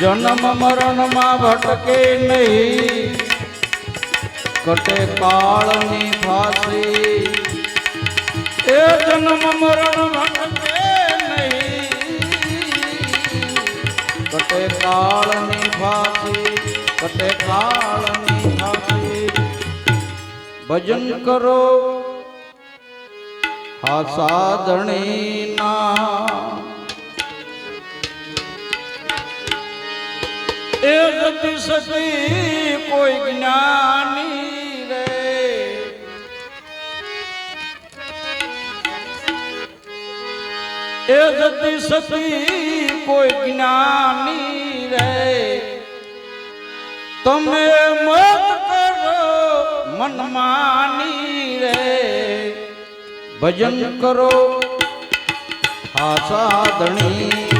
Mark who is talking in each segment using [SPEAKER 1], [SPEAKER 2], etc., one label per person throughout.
[SPEAKER 1] જન્મ મરણમાં ભટકે નહીં. કટે કાળની ફાંસી. એ જન્મ મરણ કટે કાળની ફાંસી, કટે કાળની ફાંસી. ભજન કરો હા સાધણી ના એ જતી સતી કોઈ જ્ઞાની રે. એ જતી સતી કોઈ જ્ઞાની રે. તમે મત કરો મનમાની રે. ભજન કરો હા સાધણી.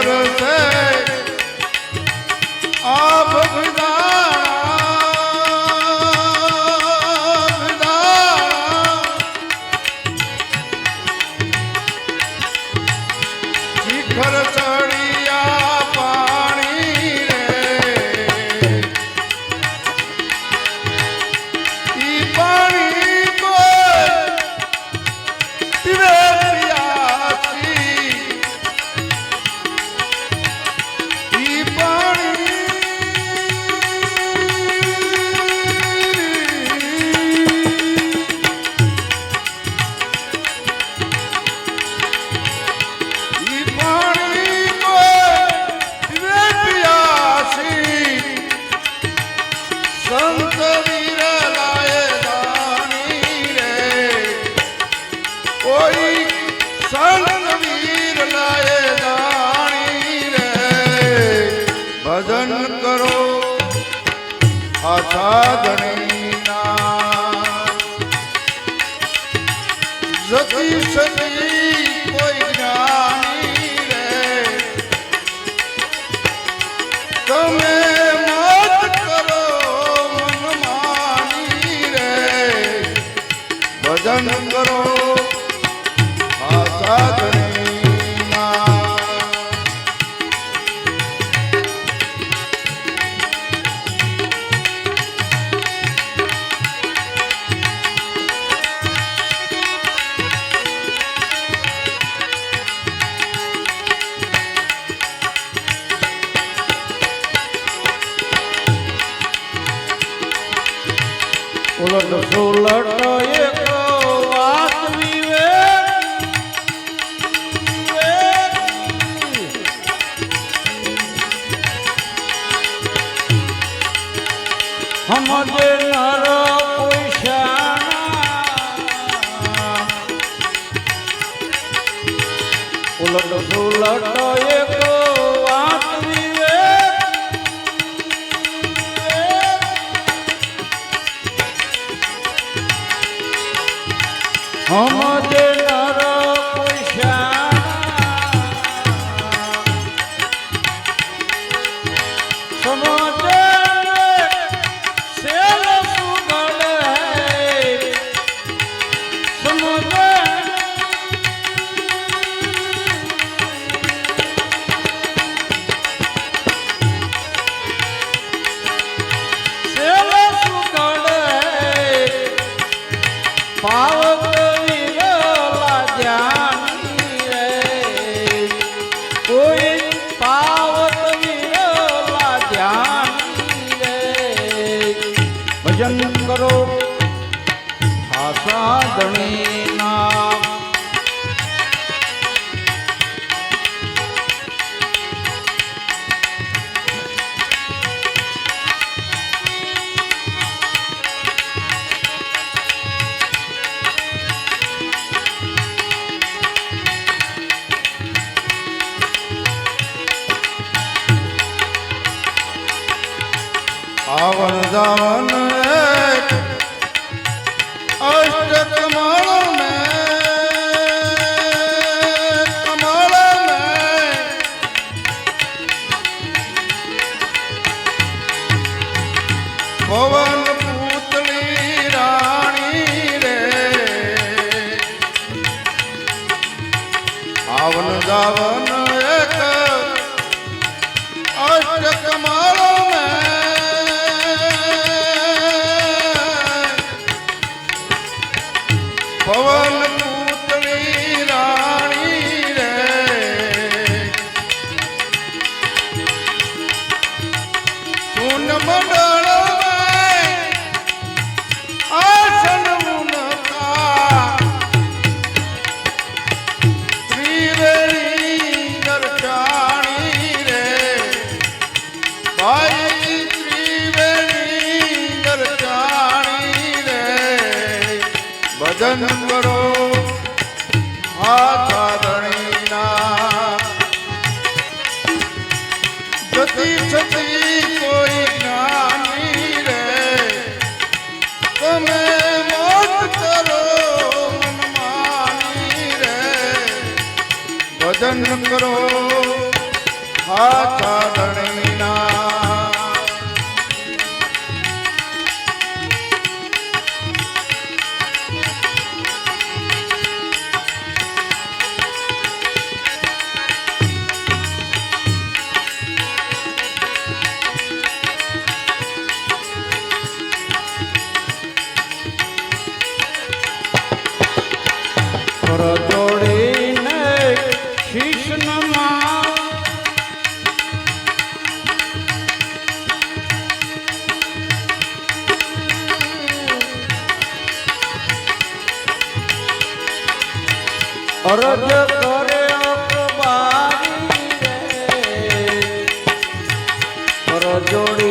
[SPEAKER 2] જતી સતી કોઈ જ્ઞાની રે. તમે મત કરો મનમાની રે. ભજન કરો આ
[SPEAKER 1] ઉલટ સુલટ એક વાત વિવેક. સાધણી ના
[SPEAKER 2] આવન જાવન એક শ্রাবণ ભજન કરો જતી છતી કોઈ જ્ઞાની રે, તમે મોત કરો મનમાની રે. ભજન કરો હાથા
[SPEAKER 1] કર જોડીને શીશ નમા અરજ જોડીને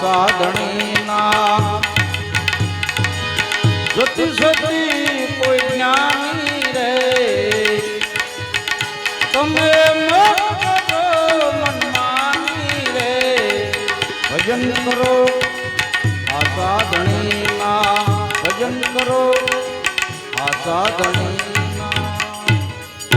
[SPEAKER 1] આ સાધણીના જતી સતી કોઈ જ્ઞાની રે તમે મનમાની રે ભજન કરો આ સાધણીના ભજન કરો, આ સાધણી